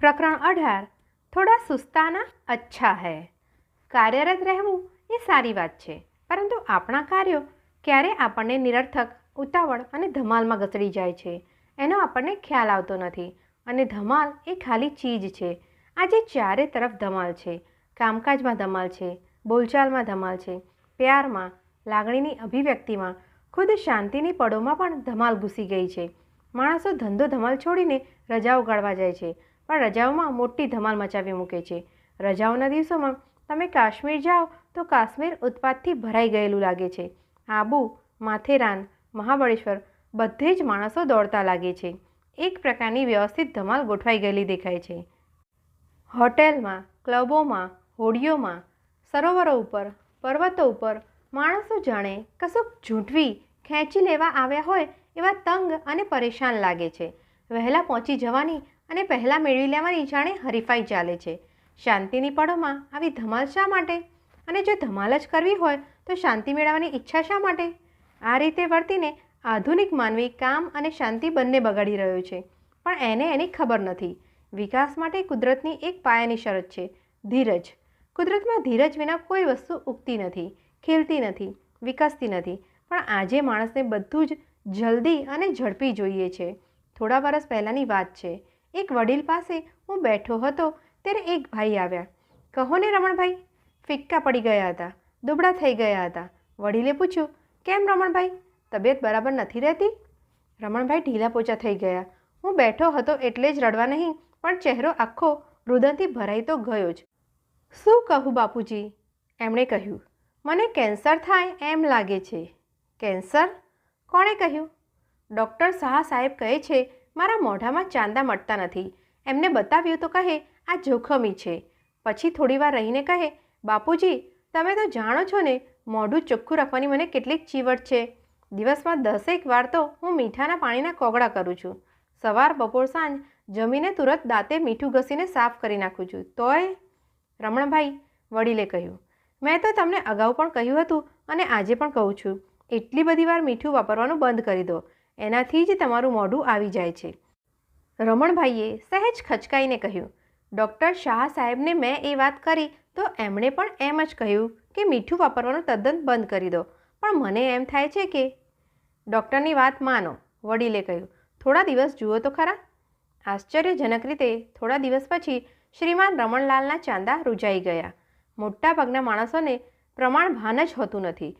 પ્રકરણ અઢાર. થોડા સુસ્તાના અચ્છા હૈ. કાર્યરત રહેવું એ સારી વાત છે, પરંતુ આપણા કાર્યો ક્યારે આપણને નિરર્થક, ઉતાવળ અને ધમાલમાં ઘસડી જાય છે, એનો આપણને ખ્યાલ આવતો નથી. અને ધમાલ એ ખાલી ચીજ છે. આજે ચારે તરફ ધમાલ છે. કામકાજમાં ધમાલ છે, બોલચાલમાં ધમાલ છે. પ્યારમાં, લાગણીની અભિવ્યક્તિમાં, ખુદ શાંતિની પળોમાં પણ ધમાલ ઘૂસી ગઈ છે. માણસો ધંધો ધમાલ છોડીને રજાઓ ગાળવા જાય છે. પણ રજાઓમાં મોટી ધમાલ મચાવી મૂકે છે. રજાઓના દિવસોમાં તમે કાશ્મીર જાઓ તો કાશ્મીર ઉત્પાદથી ભરાઈ ગયેલું લાગે છે. આબુ, માથેરાન, મહાબળેશ્વર બધે જ માણસો દોડતા લાગે છે. એક પ્રકારની વ્યવસ્થિત ધમાલ ગોઠવાઈ ગયેલી દેખાય છે. હોટેલમાં, ક્લબોમાં, હોડીઓમાં, સરોવરો ઉપર, પર્વતો ઉપર માણસો જાણે કશુંક ઝૂંટવી, ખેંચી લેવા આવ્યા હોય એવા તંગ અને પરેશાન લાગે છે. વહેલા પહોંચી જવાની અને પહેલાં મેળવી લેવાની જાણે હરીફાઈ ચાલે છે. શાંતિની પળોમાં આવી ધમાલ શા માટે? અને જો ધમાલ જ કરવી હોય, તો શાંતિ મેળવવાની ઈચ્છા શા માટે? આ રીતે વર્તીને આધુનિક માનવી કામ અને શાંતિ બંને બગાડી રહ્યો છે. પણ એને એની ખબર નથી. વિકાસ માટે કુદરતની એક પાયાની શરત છે, ધીરજ. કુદરતમાં ધીરજ વિના કોઈ વસ્તુ ઉગતી નથી, ખીલતી નથી, વિકસતી નથી. પણ આજે માણસને બધું જ જલ્દી અને ઝડપી જોઈએ છે. થોડા વર્ષ પહેલાંની વાત છે. એક વડીલ પાસે હું બેઠો હતો ત્યારે એક ભાઈ આવ્યા. કહો ને રમણભાઈ. ફિક્કા પડી ગયા હતા. દુબળા થઈ ગયા હતા. વડીલે પૂછ્યું, કેમ રમણભાઈ? તબિયત બરાબર નથી રહેતી? રમણભાઈ ઢીલા પોચા થઈ ગયા. હું બેઠો હતો એટલે જ રડવા નહીં, પણ ચહેરો આખો રુદનથી ભરાઈ તો ગયો જ. શું કહું બાપુજી? એમણે કહ્યું. મને કેન્સર થાય એમ લાગે છે. કેન્સર? કોણે કહ્યું? ડૉક્ટર શાહ સાહેબ કહે છે મારા મોઢામાં ચાંદા મળતા નથી. એમને બતાવ્યું તો કહે, આ જોખમી છે. પછી થોડીવાર રહીને કહે, બાપુજી, તમે તો જાણો છો ને, મોઢું ચોખ્ખું રાખવાની મને કેટલીક ચીવટ છે. દિવસમાં દસેક વાર તો હું મીઠાના પાણીના કોગળા કરું છું. સવાર, બપોર, સાંજ જમીને તુરંત દાંતે મીઠું ઘસીને સાફ કરી નાખું છું. તોય? રમણભાઈ વડીલે કહ્યું, મેં તો તમને અગાઉ પણ કહ્યું હતું અને આજે પણ કહું છું. એટલી બધી વાર મીઠું વાપરવાનું બંધ કરી દો. એનાથી જ તમારું મોઢું આવી જાય છે. રમણભાઈએ સહેજ ખચકાઈને કહ્યું, ડૉક્ટર શાહ સાહેબને મેં એ વાત કરી તો એમણે પણ એમ જ કહ્યું કે મીઠું વાપરવાનું તદ્દન બંધ કરી દો, પણ મને એમ થાય છે કે ડૉક્ટરની વાત માનો, વડીલે કહ્યું, થોડા દિવસ જુઓ તો ખરા આશ્ચર્યજનક રીતે થોડા દિવસ પછી શ્રીમાન રમણલાલના ચાંદા રૂજાઈ ગયા. મોટાભાગના માણસોને પ્રમાણ ભાન જ હોતું નથી.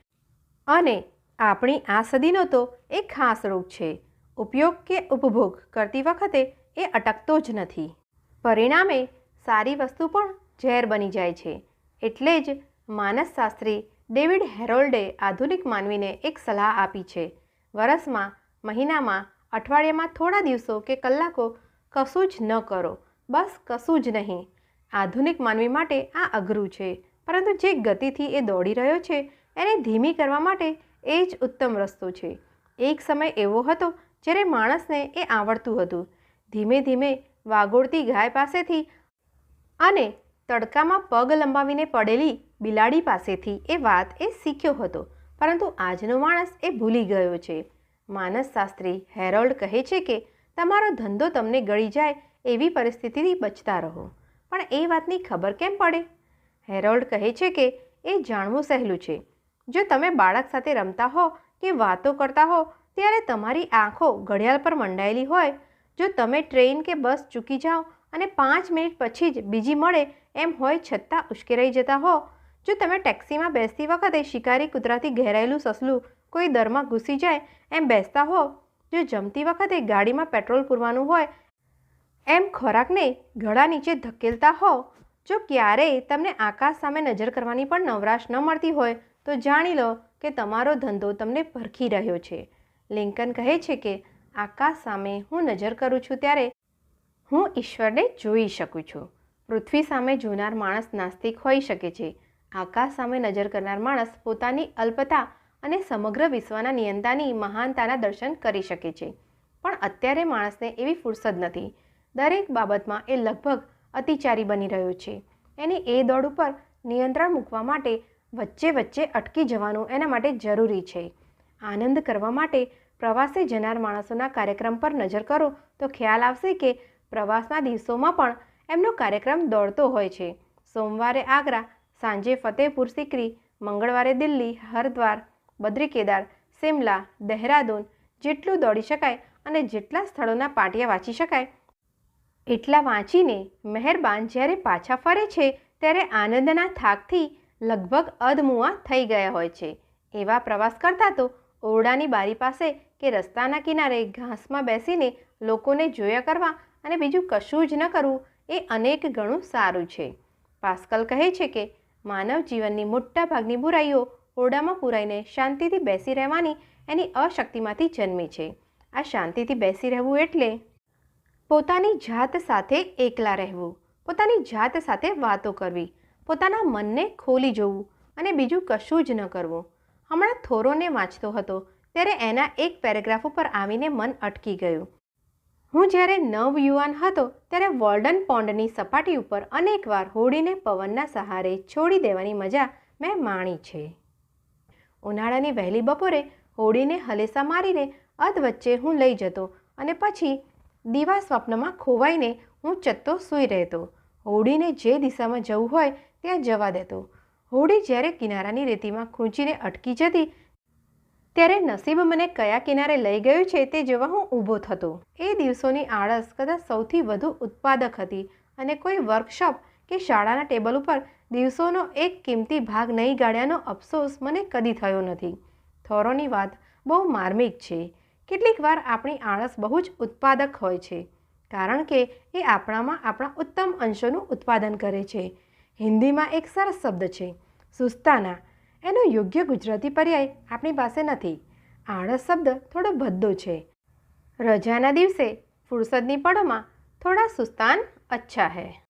અને આપણી આ સદીનો તો એક ખાસ રોગ છે. ઉપયોગ કે ઉપભોગ કરતી વખતે એ અટકતો જ નથી. પરિણામે સારી વસ્તુ પણ ઝેર બની જાય છે. એટલે જ માનસશાસ્ત્રી ડેવિડ હેરોલ્ડે આધુનિક માનવીને એક સલાહ આપી છે. વરસમાં, મહિનામાં, અઠવાડિયામાં થોડા દિવસો કે કલાકો કશું જ ન કરો. બસ કશું જ નહીં. આધુનિક માનવી માટે આ અઘરું છે. પરંતુ જે ગતિથી એ દોડી રહ્યો છે, એને ધીમી કરવા માટે એ જ ઉત્તમ રસ્તો છે. એક સમય એવો હતો જ્યારે માણસને એ આવડતું હતું. ધીમે ધીમે વાગોળતી ગાય પાસેથી અને તડકામાં પગ લંબાવીને પડેલી બિલાડી પાસેથી એ વાત એ શીખ્યો હતો. પરંતુ આજનો માણસ એ ભૂલી ગયો છે. માનસશાસ્ત્રી હેરોલ્ડ કહે છે કે, તમારો ધંધો તમને ગળી જાય એવી પરિસ્થિતિથી બચતા રહો. પણ એ વાતની ખબર કેમ પડે? હેરોલ્ડ કહે છે કે, એ જાણવું સહેલું છે. જો તમે બાળક સાથે રમતા હો કે વાતો કરતા હો, ત્યારે તમારી આંખો ઘડિયાળ પર મંડાયેલી હોય. જો તમે ટ્રેન કે બસ ચૂકી જાઓ અને પાંચ મિનિટ પછી જ બીજી મળે, એમ હોય છતાં ઉશ્કેરાઈ જતા હો. જો તમે ટેક્સીમાં બેસતી વખતે શિકારી કૂતરાથી ઘેરાયેલું સસલું કોઈ દરમાં ઘૂસી જાય, એમ બેસતા હો. જો જમતી વખતે ગાડીમાં પેટ્રોલ પૂરવાનું હોય, એમ ખોરાકને ગળા નીચે ધકેલતા હો. જો ક્યારેય તમને આકાશ સામે નજર કરવાની પણ નવરાશ ન મળતી હોય તો જાણી લો કે તમારો ધંધો તમને ભરખી રહ્યો છે. લિંકન કહે છે કે, આકાશ સામે હું નજર કરું છું ત્યારે હું ઈશ્વરને જોઈ શકું છું. પૃથ્વી સામે જોનાર માણસ નાસ્તિક હોઈ શકે છે. આકાશ સામે નજર કરનાર માણસ પોતાની અલ્પતા અને સમગ્ર વિશ્વના નિયંતાની મહાનતાના દર્શન કરી શકે છે. પણ અત્યારે માણસને એવી ફુરસદ નથી. દરેક બાબતમાં એ લગભગ અતિચારી બની રહ્યો છે. એની એ દોડ ઉપર નિયંત્રણ મૂકવા માટે વચ્ચે વચ્ચે અટકી જવાનું એના માટે જરૂરી છે. આનંદ કરવા માટે પ્રવાસે જનાર માણસોના કાર્યક્રમ પર નજર કરો તો ખ્યાલ આવશે કે પ્રવાસના દિવસોમાં પણ એમનો કાર્યક્રમ દોડતો હોય છે. સોમવારે આગ્રા, સાંજે ફતેહપુર સિકરી, મંગળવારે દિલ્હી, હરિદ્વાર, બદ્રી કેદાર, સિમલા, દહેરાદૂન જેટલું દોડી શકાય અને જેટલા સ્થળોના પાટિયા વાંચી શકાય એટલા વાંચીને મહેરબાન જ્યારે પાછા ફરે છે ત્યારે આનંદના થાકથી લગભગ અધમુઆ થઈ ગયા હોય છે. એવા પ્રવાસ કરતા તો ઓરડાની બારી પાસે કે રસ્તાના કિનારે ઘાસમાં બેસીને લોકોને જોયા કરવા અને બીજું કશું જ ન કરવું એ અનેક ગણું સારું છે. પાસ્કલ કહે છે કે માનવ જીવનની મોટાભાગની બુરાઈઓ ઓરડામાં પુરાઈને શાંતિથી બેસી રહેવાની એની અશક્તિમાંથી જન્મી છે. આ શાંતિથી બેસી રહેવું એટલે પોતાની જાત સાથે એકલા રહેવું, પોતાની જાત સાથે વાતો કરવી પોતાના મનને ખોલી જવું અને બીજું કશું જ ન કરવું. હમણાં થોરોને વાંચતો હતો, ત્યારે એના એક પેરેગ્રાફ ઉપર આવીને મન અટકી ગયું. હું જ્યારે નવયુવાન હતો, ત્યારે વોલ્ડન પોન્ડની સપાટી ઉપર અનેકવાર હોડીને પવનના સહારે છોડી દેવાની મજા મેં માણી છે. ઉનાળાની વહેલી બપોરે હોડીને હલેસા મારીને અધવચ્ચે હું લઈ જતો અને પછી દીવા સ્વપ્નમાં ખોવાઈને હું ચત્તો સૂઈ રહેતો. હોડીને જે દિશામાં જવું હોય ત્યાં જવા દેતો હોડી જ્યારે કિનારાની રેતીમાં ખૂંચીને અટકી જતી, ત્યારે નસીબ મને કયા કિનારે લઈ ગયું છે તે જોવા હું ઊભો થતો. એ દિવસોની આળસ કદાચ સૌથી વધુ ઉત્પાદક હતી અને કોઈ વર્કશોપ કે શાળાના ટેબલ ઉપર દિવસોનો એક કિંમતી ભાગ નહીં ગાળ્યાનો અફસોસ મને કદી થયો નથી. થોરોની વાત બહુ માર્મિક છે. કેટલીક વાર આપણી આળસ બહુ જ ઉત્પાદક હોય છે, કારણ કે એ આપણામાં આપણા ઉત્તમ અંશોનું ઉત્પાદન કરે છે. હિન્દીમાં એક સરસ શબ્દ છે, સુસ્તાના. એનો યોગ્ય ગુજરાતી પર્યાય આપણી પાસે નથી. આળસ શબ્દ થોડો ભદ્દો છે. રજાના દિવસે ફુરસદની પળોમાં થોડા સુસ્તાન અચ્છા હૈ.